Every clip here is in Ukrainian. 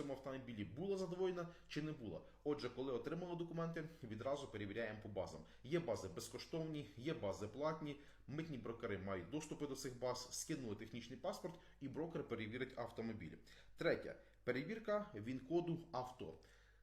цьому автомобілі була задоволена чи не була. Отже, коли отримали документи, відразу перевіряємо по базам. Є бази безкоштовні, є бази платні. Митні брокери мають доступи до цих баз, скинули технічний паспорт, і брокер перевірить автомобіль. Третє перевірка він-коду авто.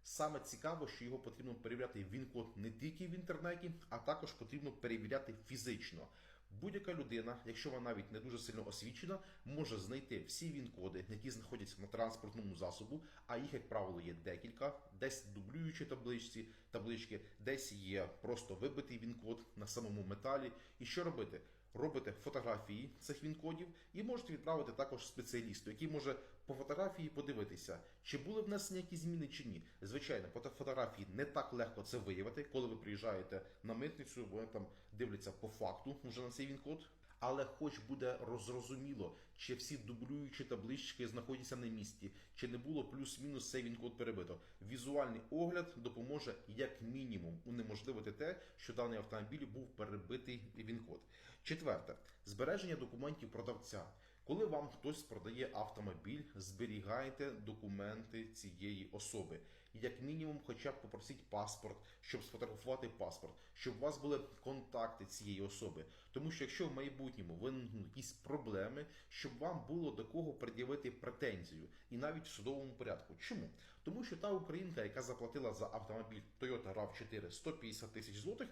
Саме цікаво, що його потрібно перевіряти він-код не тільки в інтернеті, а також потрібно перевіряти фізично. Будь-яка людина, якщо вона навіть не дуже сильно освічена, може знайти всі він-коди, які знаходяться на транспортному засобу, а їх, як правило, є декілька, десь дублюючі табличці, таблички, десь є просто вибитий він-код на самому металі. І що робити? Робите фотографії цих він-кодів і можете відправити також спеціалісту, який може по фотографії подивитися, чи були внесені якісь зміни чи ні. Звичайно, по фотографії не так легко це виявити, коли ви приїжджаєте на митницю, вони там дивляться по факту вже на цей він-код. Але хоч буде розрозуміло, чи всі дублюючі таблички знаходяться на місці, чи не було плюс-мінус цей він-код перебито. Візуальний огляд допоможе як мінімум унеможливити те, що даний автомобіль був перебитий він-код. Четверте збереження документів продавця. Коли вам хтось продає автомобіль, зберігайте документи цієї особи. Як мінімум, хоча б попросіть паспорт, щоб сфотографувати паспорт, щоб у вас були контакти цієї особи. Тому що якщо в майбутньому виникнуть якісь проблеми, щоб вам було до кого пред'явити претензію, і навіть в судовому порядку. Чому? Тому що та українка, яка заплатила за автомобіль Toyota RAV4 150 тисяч злотих,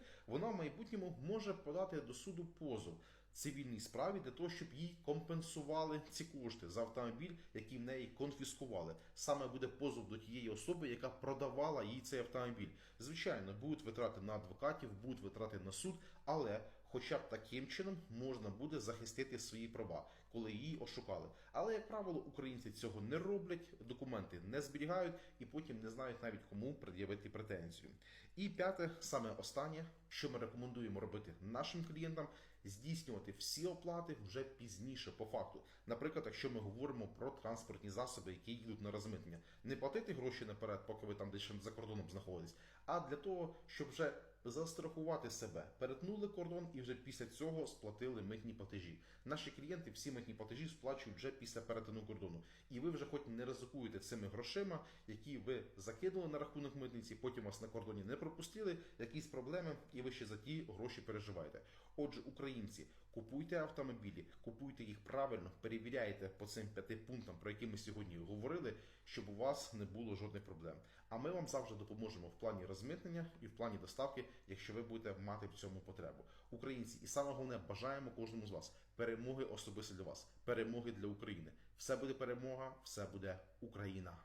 вона в майбутньому може подати до суду позов цивільній справі для того, щоб їй компенсували ці кошти за автомобіль, який в неї конфіскували. Саме буде позов до тієї особи, яка продавала їй цей автомобіль. Звичайно, будуть витрати на адвокатів, будуть витрати на суд, але хоча б таким чином можна буде захистити свої права, коли її ошукали. Але, як правило, українці цього не роблять, документи не зберігають і потім не знають навіть кому пред'явити претензію. І п'яте, саме останнє, що ми рекомендуємо робити нашим клієнтам, здійснювати всі оплати вже пізніше по факту. Наприклад, якщо ми говоримо про транспортні засоби, які їдуть на розмитнення, не платити гроші наперед, поки ви там десь за кордоном знаходитесь, а для того, щоб вже застрахувати себе, перетнули кордон і вже після цього сплатили митні платежі. Наші клієнти всі митні платежі сплачують вже після перетину кордону. І ви вже хоч не ризикуєте цими грошима, які ви закинули на рахунок митниці, потім вас на кордоні не пропустили, якісь проблеми, і ви ще за ті гроші переживаєте. Отже, українці, купуйте автомобілі, купуйте їх правильно, перевіряйте по цим п'яти пунктам, про які ми сьогодні говорили, щоб у вас не було жодних проблем. А ми вам завжди допоможемо в плані розмитнення і в плані доставки, якщо ви будете мати в цьому потребу. Українці, і саме головне, бажаємо кожному з вас перемоги особисто для вас, перемоги для України. Все буде перемога, все буде Україна.